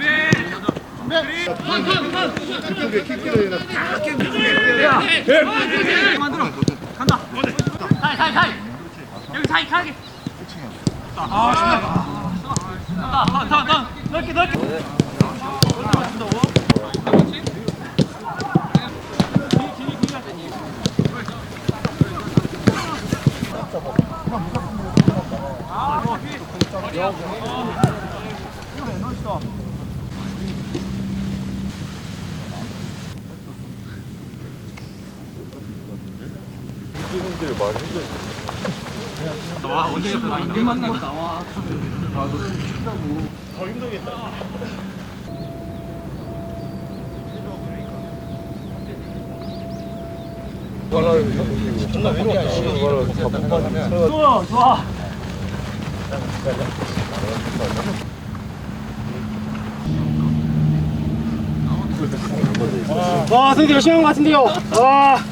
게? 여기 사이 가게. 아, 나, 나, 나, 나, 넓게, 넓게. 와, 언제 나 인간 만나고 나와. 좋아, 좋아. 와, 선생님 열심히 한것 같은데요. 와.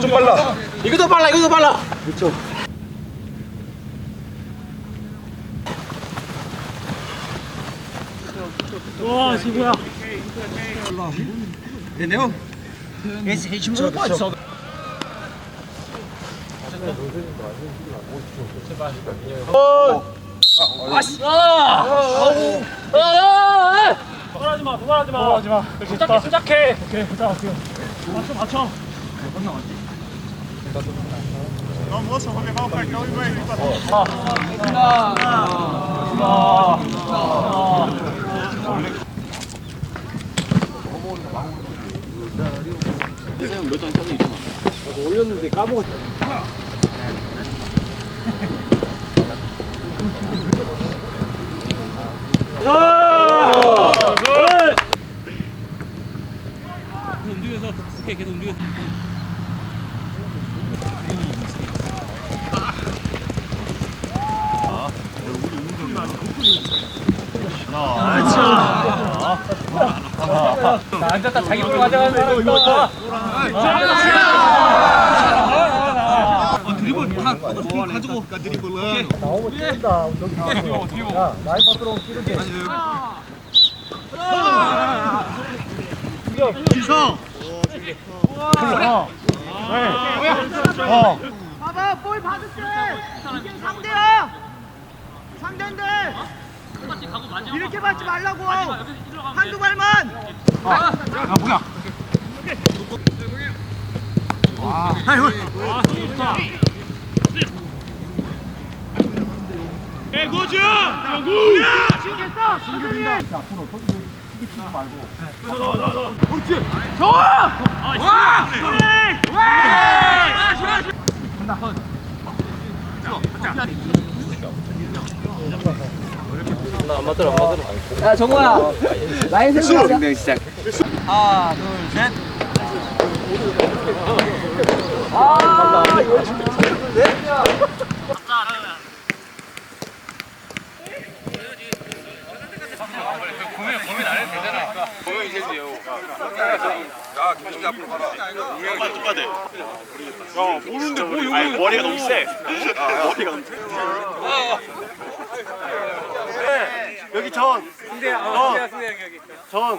좀 빨라. 이거도 빨라, 이거도 빨라. 와, 지구야. 네요. Esse ritmo não pode só. 도발하지 마, 도발하지 마. 도발하지 마. 시작해, 시작해. 오케이, 자, 오케이. 맞춰, 맞춰. 자, 앉았다 자기 볼 가져가면 이거 어, 드리블 다 가지고 가 드리블은 나오면 뛴다. 저기. 야, 나이 밖으로 뛰는 게. 어. 봐봐 볼 받을 때 이게 상대야. 상대인데. 이렇게 받지 말라고. 한두 발만. 야, 정우야. 라인 세우자. 시작. 하나, 둘, 셋. 아, 이거 보면 모르는데 뭐 욕을 머리가 너무 세. 머리가 너무 세. 여기 전. 승대, 어, 승대, 승대 여기. 전,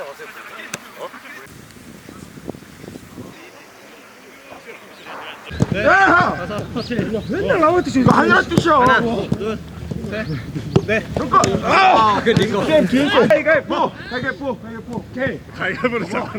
부, 혀, 네. 가. 맨날 나올 때 이거 하나 뛰셔. 가위가위보, 가위가위보, 가위가위보. 오케이. 가위바위보로 잡아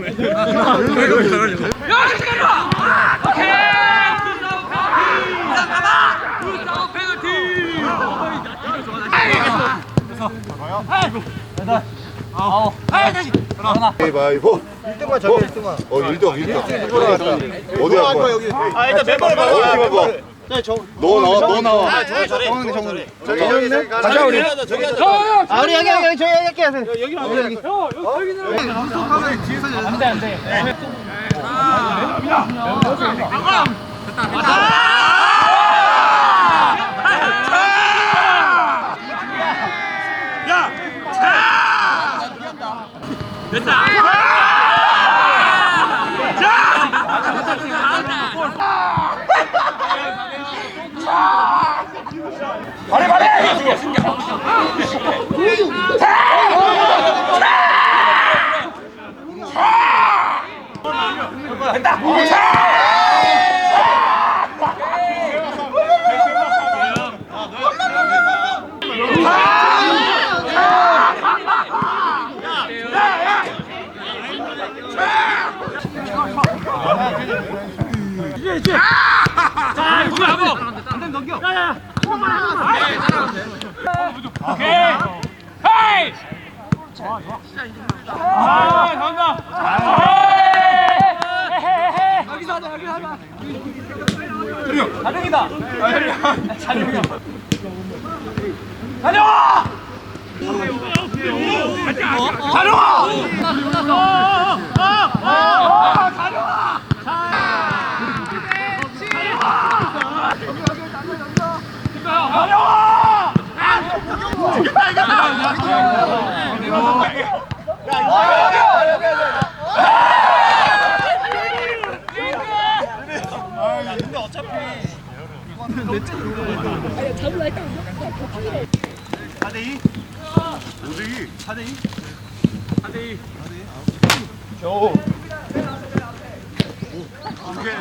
아홉. 아, 다시. 하나. 가위바위보. 1등만 잡아, 1등만. 어, 1등, 1등. 어디 할 거야? 여기. 아, 일단 멤버를 봐. 어디 할 거야? 너 나와, 너 나와. 아, 저래, 저래. 정훈이, 정훈이. 저기, 저기 있네? 가자, 우리. 저기 하자. 아, 우리 여기, 여기, 저기 할게. 여기, 여기. 여기, 여기. 여기, 뒤에서 안 돼, 안 돼. 하나, 하나. 됐다, 됐다. 신기하다. 헤이! 아, 간다. 여기서 하자, 여기서 하자. 자룡이다. 자룡이야. 자룡아! 자룡아! 자룡아! 자룡아! 자룡아! 4대2? 5대2? 4대2? 4대2 4대2? 겨우 오케이